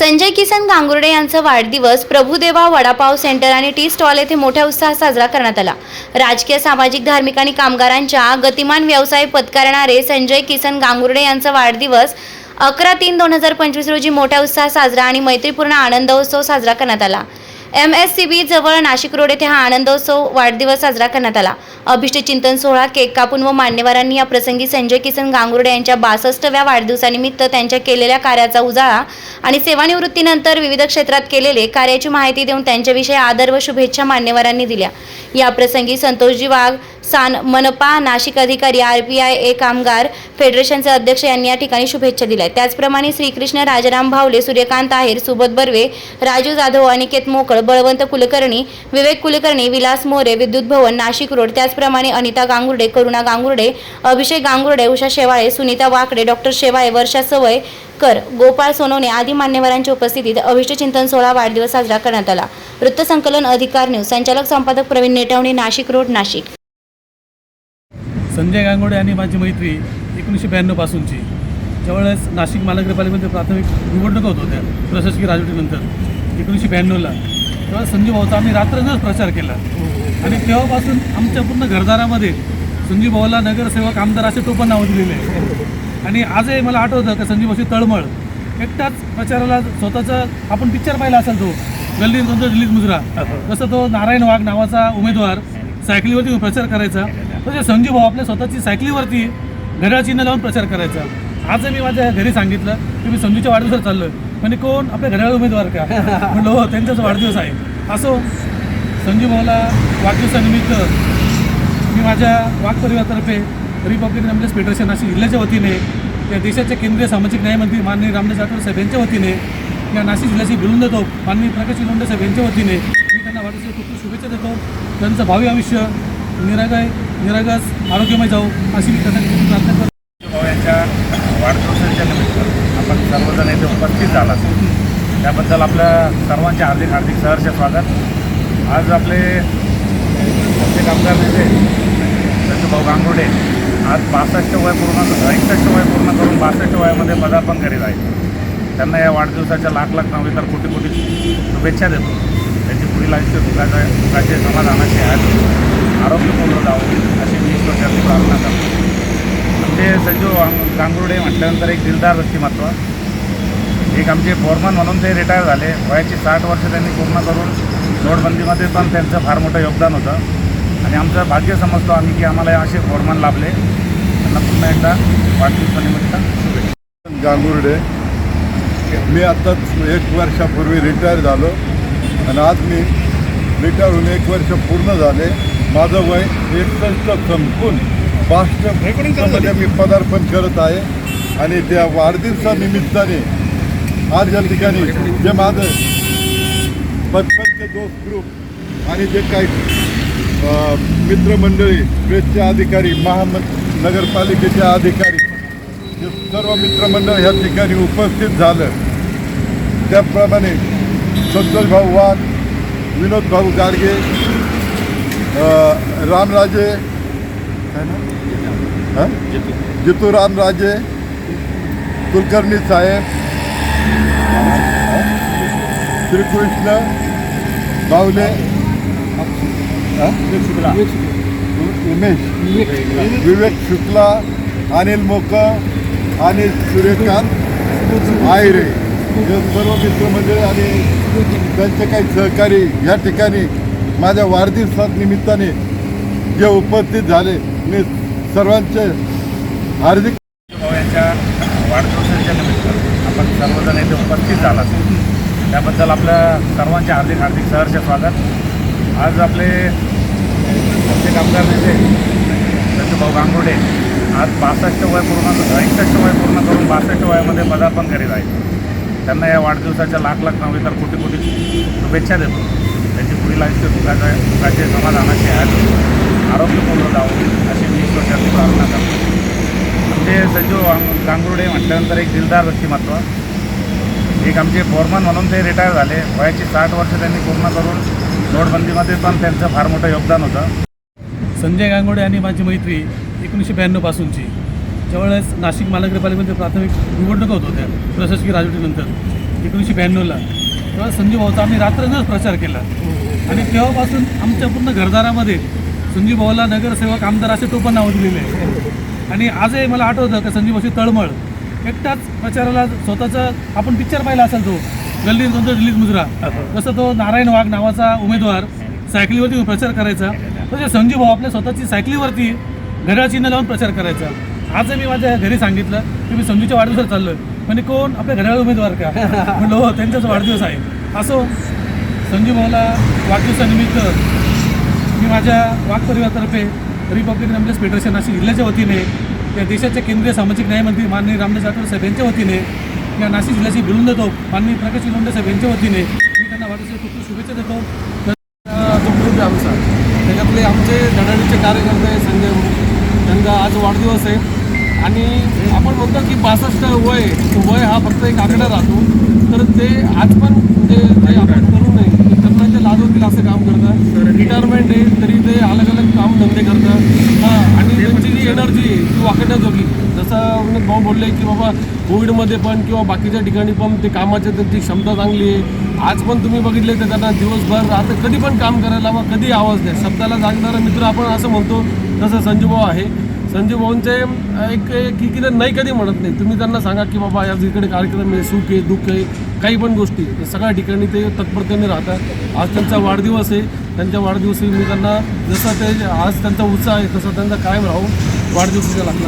संजय किसन गांगुर्डे यांचा वाढदिवस प्रभुदेवा वडापाव सेंटर आणि टी स्टॉल येथे मोठ्या उत्साहात साजरा करण्यात आला. राजकीय सामाजिक धार्मिक आणि कामगारांच्या गतिमान व्यवसाय पत्करणारे संजय किसन गांगुर्डे यांचा वाढदिवस अकरा तीन दोन हजार पंचवीस रोजी मोठ्या उत्साहात साजरा आणि मैत्रीपूर्ण आनंदोत्सव साजरा करण्यात आला. एम एस सी बी जवळ नाशिक रोड येथे हा आनंदोत्सव वाढदिवस साजरा करण्यात आला. अभिष्ट चिंतन सोहळा केक कापून व मान्यवरांनी या प्रसंगी संजय किसन गांगुर्डे यांच्या बासष्टव्या वाढदिवसानिमित्त त्यांच्या केलेल्या कार्याचा उजाळा आणि सेवानिवृत्तीनंतर विविध क्षेत्रात केलेले कार्याची माहिती देऊन त्यांच्याविषयी आदर व शुभेच्छा मान्यवरांनी दिल्या. या प्रसंगी संतोषजी वाघ सान मनपा नाशिक अधिकारी आर पी आय ए कामगार फेडरेशनचे अध्यक्ष यांनी या ठिकाणी शुभेच्छा दिल्या. त्याचप्रमाणे श्रीकृष्ण राजाराम भावले सूर्यकांत आहेर सुबोध बर्वे राजू जाधव अनिकेत मोकळ बळवंत कुलकर्णी विवेक कुलकर्णी विलास मोरे विद्युत भवन नाशिक रोड त्याचप्रमाणे अनिता गांगुर्डे करुणा गांगुर्डे अभिषेक गांगुर्डे उषा शेवाळे सुनीता वाकडे डॉक्टर शेवाळे वर्षा सवय कर गोपाळ सोनवणे आदी मान्यवरांच्या उपस्थितीत अभिष्टचिंतन सोहळा वाढदिवस साजरा करण्यात आला. वृत्तसंकलन अधिकार न्यूज संचालक संपादक प्रवीण नेटावणे नाशिक रोड नाशिक. संजय गांगोडे आणि माझी मैत्री एकोणीसशे ब्याण्णवपासूनची ज्यावेळेस नाशिक महानगरपालिकेमध्ये प्राथमिक निवडणुका होत होत्या प्रशासकीय राजवटीनंतर एकोणीसशे ब्याण्णवला. तेव्हा संजीव भाऊचा आम्ही रात्रंदिवस प्रचार केला. आणि तेव्हापासून आमच्या पूर्ण घरदारामध्ये संजीव भाऊला नगरसेवक आमदार असे टोपण नाव दिलेले आहे. आणि आजही मला आठवतं का संजीव भाऊची तळमळ. एकटाच प्रचाराला स्वतःचा आपण पिक्चर पाहिला असेल तो गल्ली नंतर दिल्लीत मुजरा. जसं तो नारायण वाघ नावाचा उमेदवार सायकलीवरती प्रचार करायचा तसे संजीव भाऊ आपल्या स्वतःची सायकलीवरती घड्याळ चिन्ह लावून प्रचार करायचा. आज मी माझ्या घरी सांगितलं की मी संजूच्या वाढदिवसात चाललो म्हणजे कोण? आपल्या घड्याळ उमेदवार का? म्हणलं हो त्यांचाच वाढदिवस आहे. असो संजीव भाऊला वाढदिवसानिमित्त मी माझ्या वाघ परिवारातर्फे रिपब्लिकन एम्बुलन्स फेडरेशन नाशिक जिल्ह्याच्या वतीने या देशाचे केंद्रीय सामाजिक न्यायमंत्री माननीय रामदास आठवले साहेब यांच्या वतीने या नाशिक जिल्ह्याची बिरुंद देतो माननीय प्रकाश लोंढे साहेब यांच्या वतीने मी त्यांना वाढदिवसाच्या खूप खूप शुभेच्छा देतो. त्यांचं भावी आयुष्य निरागाय निरागस आरोग्यमय जाऊ अशी मी त्यांना प्रार्थना करतो. भाऊ यांच्या वाढदिवसाच्या निमित्त आपण सर्वजण येथे उपस्थित झाला. त्याबद्दल आपल्या सर्वांचे हार्दिक हार्दिक सहर्ष स्वागत. आज आपले आमचे कामगार नेते भाऊ गांगुडे आज बासष्ट वय पूर्ण एकसष्ट वय पूर्ण करून बासष्ट वयामध्ये पदार्पण करीत आहेत त्यांना या वाढदिवसाच्या लाख लाख नव्हे तर कोटी कोटी शुभेच्छा देतो. त्यांची पुढील आयुष्य सुखाचे सुखाचे समाधानाचे आहेत आरोग्यपूर्ण जावं अशी मी ईश्वरचरणी प्रार्थना करतो. आमचे संजू गांगुर्डे म्हटल्यानंतर एक दिलदार व्यक्तिमत्व. एक आमचे फोरमन म्हणून ते रिटायर झाले. वयाची साठ वर्ष त्यांनी पूर्ण करून नोटबंदीमध्ये पण त्यांचं फार मोठं योगदान होतं. आणि आमचं भाग्य समजतो आम्ही की आम्हाला असे फोरमन लाभले. त्यांना पुन्हा एकदा वाढदिवसानिमित्त शुभेच्छा. गांगुर्डे. मी आत्ताच एक वर्षापूर्वी रिटायर झालो आणि आज मी रिटायर होऊन एक वर्ष पूर्ण झाले. माझं वय एकसष्ट संपून बासष्टमध्ये मी पदार्पण करत आहे आणि त्या वाढदिवसानिमित्ताने आज या ठिकाणी जे माझं बचपनचे दोस्त ग्रुप आणि जे काही मित्रमंडळी प्रेसचे अधिकारी महाम नगरपालिकेचे अधिकारी जे सर्व मित्रमंडळ ह्या ठिकाणी उपस्थित झालं. त्याप्रमाणे संतोष भाऊ वाघ विनोद भाऊ गाडगे रामराजे जितू रामराजे कुलकर्णी साहेब श्रीकृष्ण बावले उमेश. विवेक शुक्ला. अनिल मोकर आणि सूर्यकांत आयरे. हे सर्व मित्रमंडळी आणि त्यांचे काही सहकारी या ठिकाणी माझ्या वाढदिवसानिमित्ताने जे उपस्थित झाले. मी सर्वांचे हार्दिक भाऊ यांच्या वाढदिवसाच्या निमित्त आपण सर्वजण येथे उपस्थित झाला. त्याबद्दल आपल्या सर्वांचे हार्दिक हार्दिक सहर्ष स्वागत. आज आपले आमचे कामगार नेते भाऊ गांगुर्डे आज बासष्ट वय पूर्ण एकसष्ट वय पूर्ण करून बासष्ट वयामध्ये पदार्पण करीत आहेत. त्यांना या वाढदिवसाच्या लाख लाख नव्हे तर कोटी कोटी शुभेच्छा देतो. त्यांची पुढील आयुष्य सुखाचे सुखाचे समाधानाचे आज आरोग्यपूर्ण जावं अशी मी ईश्वरचरणी प्रार्थना करतो. आमचे संजीव गांग- गांगुर्डे म्हटल्यानंतर एक दिलदार व्यक्तिमत्व. एक आमचे फोरमन म्हणून ते रिटायर झाले. वयाची साठ वर्ष त्यांनी पूर्ण करून नोटबंदीमध्ये पण त्यांचं फार मोठं योगदान होतं. संजय गांगोडे आणि माझी मैत्री एकोणीसशे ब्याण्णवपासूनची ज्यावेळेस नाशिक महानगरपालिकेमध्ये प्राथमिक निवडणुका होत होत्या प्रशासकीय राजवटीनंतर एकोणीसशे ब्याण्णवला. तेव्हा संजीव भाऊचा आम्ही रात्रंदाच प्रचार केला. आणि तेव्हापासून आमच्या पूर्ण घरदारामध्ये संजीव भाऊला नगरसेवक आमदार असे टोपण नाव दिलेले आहे. आणि आजही मला आठवतं का संजीव भाऊची तळमळ. एकटाच प्रचाराला स्वतःचा आपण पिक्चर पाहिला असेल तो. गल्लीत कोणतं दिल्लीत मुजरा. जसं तो नारायण वाघ नावाचा उमेदवार सायकलीवरती प्रचार करायचा. तसे संजीव भाऊ आपल्या स्वतःची सायकलीवरती घड्याळ चिन्ह लावून प्रचार करायचा. आज मी माझ्या घरी सांगितलं की मी संजूच्या वाढदिवसाला चाललोय. म्हणजे कोण? आपल्या घड्याळ उमेदवार का? म्हणलं हो त्यांचाच वाढदिवस आहे. असो संजीव भाऊला वाढदिवसानिमित्त मी माझ्या वाघ परिवारातर्फे रिपब्लिकन एम्प्लॉईज फेडरेशन नाशिक जिल्ह्याच्या वतीने या देशाचे केंद्रीय सामाजिक न्यायमंत्री माननीय रामदास आठवले साहेब यांच्या वतीने या नाशिक जिल्ह्याची भिडून देतो. माननीय प्रकाश लोंढे साहेब यांच्या वतीने मी त्यांना वाढदिवसाच्या खूप खूप शुभेच्छा देतो. आमचा त्याच्यातले आमचे धडाडीचे कार्यकर्ते संजय त्यांचा आज वाढदिवस आहे. आणि आपण म्हणतो की बासष्ट वय तो वय हा फक्त एक आकडा राहतो. तर ते आज पण म्हणजे ते आपण करू नये तर त्यांना ते लाजवतील असं काम करतात रिटायरमेंट आहे तरी ते अलग अलग काम धंदे करतात हां आणि त्यांची जी एनर्जी आहे ती वाकण्याजोगी जसं विनोद भाऊ बोलले की बाबा कोविडमध्ये पण किंवा बाकीच्या ठिकाणी पण ते कामाच्या त्यांची क्षमता चांगली आहे. आज पण तुम्ही बघितले तर त्यांना दिवसभर आता कधी पण काम करायला मग कधी आवाज द्या. शब्दाला जागणारा मित्र आपण असं म्हणतो तसं संजू भाऊ आहे. संजू भाऊंचे एक की की नाही कधी म्हणत नाही. तुम्ही त्यांना सांगा की बाबा या जिकडे कार्यक्रम आहे सुख आहे दुःख आहे काही पण गोष्टी सगळ्या ठिकाणी ते तत्परतेने राहतात. आज त्यांचा वाढदिवस आहे. त्यांच्या वाढदिवशी मी त्यांना जसा ते आज त्यांचा उत्साह आहे तसा त्यांचा कायम राहून वाढदिवसाच्या लागला